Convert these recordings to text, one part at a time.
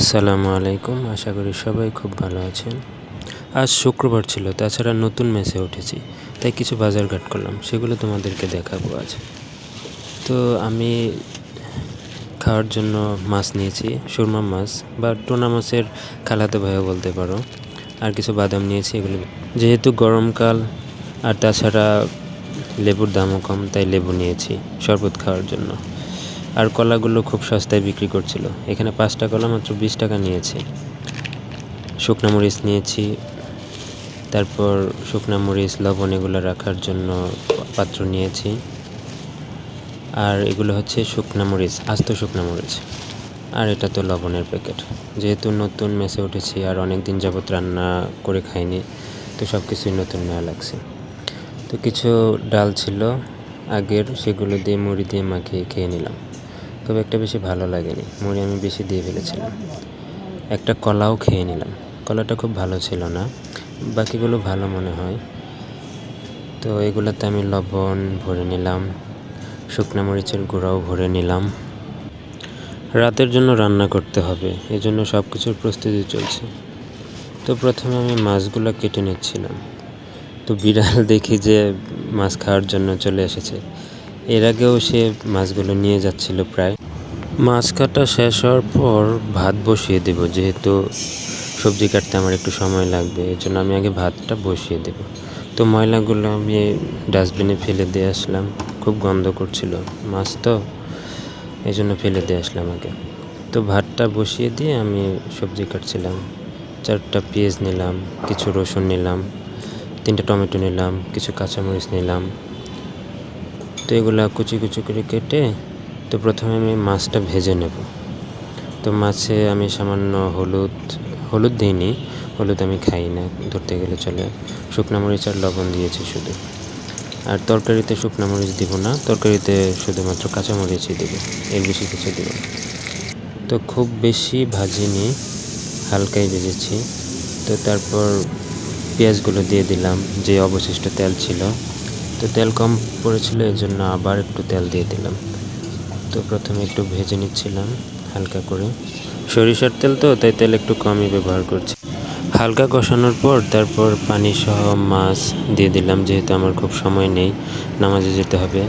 আসসালামু আলাইকুম, আশা করি সবাই খুব ভালো আছেন। আজ শুক্রবার ছিল, তাছাড়া নতুন মেসে উঠেছি, তাই কিছু বাজারঘাট করলাম, সেগুলো তোমাদেরকে দেখাবো আজ। তো আমি খাওয়ার জন্য মাছ নিয়েছি, সুরমা মাছ বা টোনা মাছের খালাতে ভাইও বলতে পারো। আর কিছু বাদাম নিয়েছি, এগুলো যেহেতু গরমকাল, আর তাছাড়া লেবুর দামও কম, তাই লেবু নিয়েছি, শরবত খাওয়ার জন্য। আর কলাগুলো খুব সস্তায় বিক্রি করছিল। এখানে পাঁচটা কলা মাত্র বিশ টাকা নিয়েছে। শুকনা মরিচ নিয়েছি। তারপর শুকনা মরিচ, লবণ এগুলো রাখার জন্য পাত্র নিয়েছি। আর এগুলো হচ্ছে শুকনা মরিচ, আস্ত শুকনা মরিচ। আর এটা তো লবণের প্যাকেট। যেহেতু নতুন মেসে উঠেছি আর অনেক দিন যাবত রান্না করে খাইনি, তো সব কিছুই নতুন নেওয়া লাগছে। তো কিছু ডাল ছিল, আগের, সেগুলো দিয়ে মুড়ি দিয়ে মাখিয়ে খেয়ে নিলাম। তবে একটা বেশি ভালো লাগেনি মুড়ি আমি বেশি দিয়ে ফেলেছিলাম। একটা কলাও খেয়ে নিলাম। কলাটা খুব ভালো ছিল না, বাকিগুলো ভালো মনে হয়। তো এগুলোতে আমি লবণ ভরে নিলাম, শুকনা মরিচের গুঁড়াও ভরে নিলাম। রাতের জন্য রান্না করতে হবে, এজন্য সব কিছুর প্রস্তুতি চলছে। তো প্রথমে আমি মাছগুলো কেটে নিচ্ছিলাম। তো বিড়াল দেখি যে মাছ খাওয়ার জন্য চলে এসেছে। এর আগেও সে মাছগুলো নিয়ে যাচ্ছিল প্রায়। মাছ কাটা শেষ হওয়ার পর ভাত বসিয়ে দেব, যেহেতু সবজি কাটতে আমার একটু সময় লাগবে এর জন্য আমি আগে ভাতটা বসিয়ে দেব। তো ময়লাগুলো আমি ডাস্টবিনে ফেলে দিয়ে আসলাম, খুব গন্ধ করছিল মাছ তো এই জন্য ফেলে দিয়ে আসলাম আগে। তো ভাতটা বসিয়ে দিয়ে আমি সবজি কাটছিলাম, চারটা পেঁয়াজ নিলাম, কিছু রসুন নিলাম, তিনটে টমেটো নিলাম, কিছু কাঁচামরিচ নিলাম তো এগুলো কুচি কুচি করে কেটে তো প্রথমে আমি মাছটা ভেজে নেব। তো মাছে আমি সামান্য হলুদ হলুদ দিইনি, হলুদ আমি খাই না, ধরতে গেলে চলে। শুকনা মরিচ আর লবণ দিয়েছি শুধু। আর তরকারিতে শুকনো মরিচ দিব না, তরকারিতে শুধুমাত্র কাঁচামরিচই দেব, এর বেশি কিছু দেব তো খুব বেশি ভাজিনি, হালকাই ভেজেছি। তো তারপর পেঁয়াজগুলো দিয়ে দিলাম, যে অবশিষ্ট তেল ছিল। তো তেল কম পড়েছিল এই জন্য আবার একটু তেল দিয়ে দিলাম। তো প্রথমে একটু ভেজে নিচ্ছিলাম হালকা করে। সরিষার তেল তো, তাই তেল একটু কমই ব্যবহার করছি। হালকা কষানোর পর তারপর পানি সহ মাছ দিয়ে দিলাম, যেহেতু আমার খুব সময় নেই, নামাজে যেতে হবে।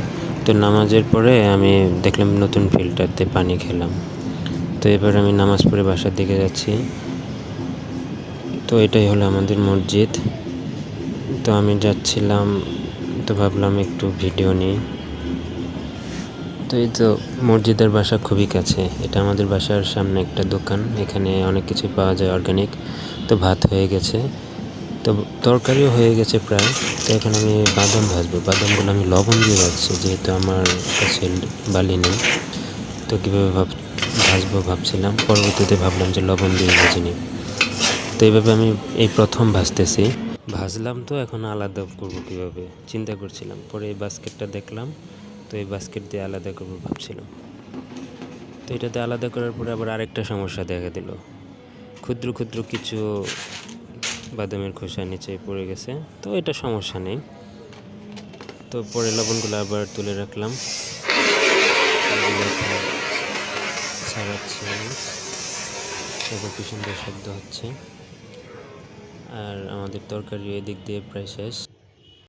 তো নামাজের পরে আমি দেখলাম নতুন ফিল্টারতে পানি খেলাম। তো এবার আমি নামাজ পড়ে বাসার দিকে যাচ্ছি। তো এটাই হলো আমাদের মসজিদ। তো আমি যাচ্ছিলাম তো ভাবলাম একটু ভিডিও নিই। তো এই তো মসজিদের বাসা খুবই কাছে। এটা আমাদের বাসার সামনে একটা দোকান। এখানে অনেক কিছু পাওয়া যায় অর্গানিক তো ভাত হয়ে গেছে। তো তরকারিও হয়ে গেছে প্রায়। তো এখন আমি বাদাম ভাজবো। বাদামগুলো আমি লবণ দিয়ে ভাজছি, যেহেতু আমার কাছে বালি নেই। তো কীভাবে ভাব, ভাজবো ভাবছিলাম। পরবর্তীতে ভাবলাম যে লবণ দিয়ে ভাজিনি তো এইভাবে আমি এই প্রথম ভাজতেছি। ভাজলাম তো, এখন আলাদা করব কীভাবে? চিন্তা করছিলাম। পরে এই বাস্কেটটা দেখলাম, তো এই বাস্কেট দিয়ে আলাদা করব ভাবছিলাম। তো এটাতে আলাদা করার পরে আবার আরেকটা সমস্যা দেখা দিল। ক্ষুদ্র ক্ষুদ্র কিছু বাদামের খোসা নিচে পড়ে গেছে, তো এটা সমস্যা নেই। তো পরে লবণগুলো আবার তুলে রাখলাম। ছাড়াচ্ছি। এবার কি সুন্দর শব্দ হচ্ছে। আর আমাদের তরকারি এদিক দিয়ে প্রায় শেষ।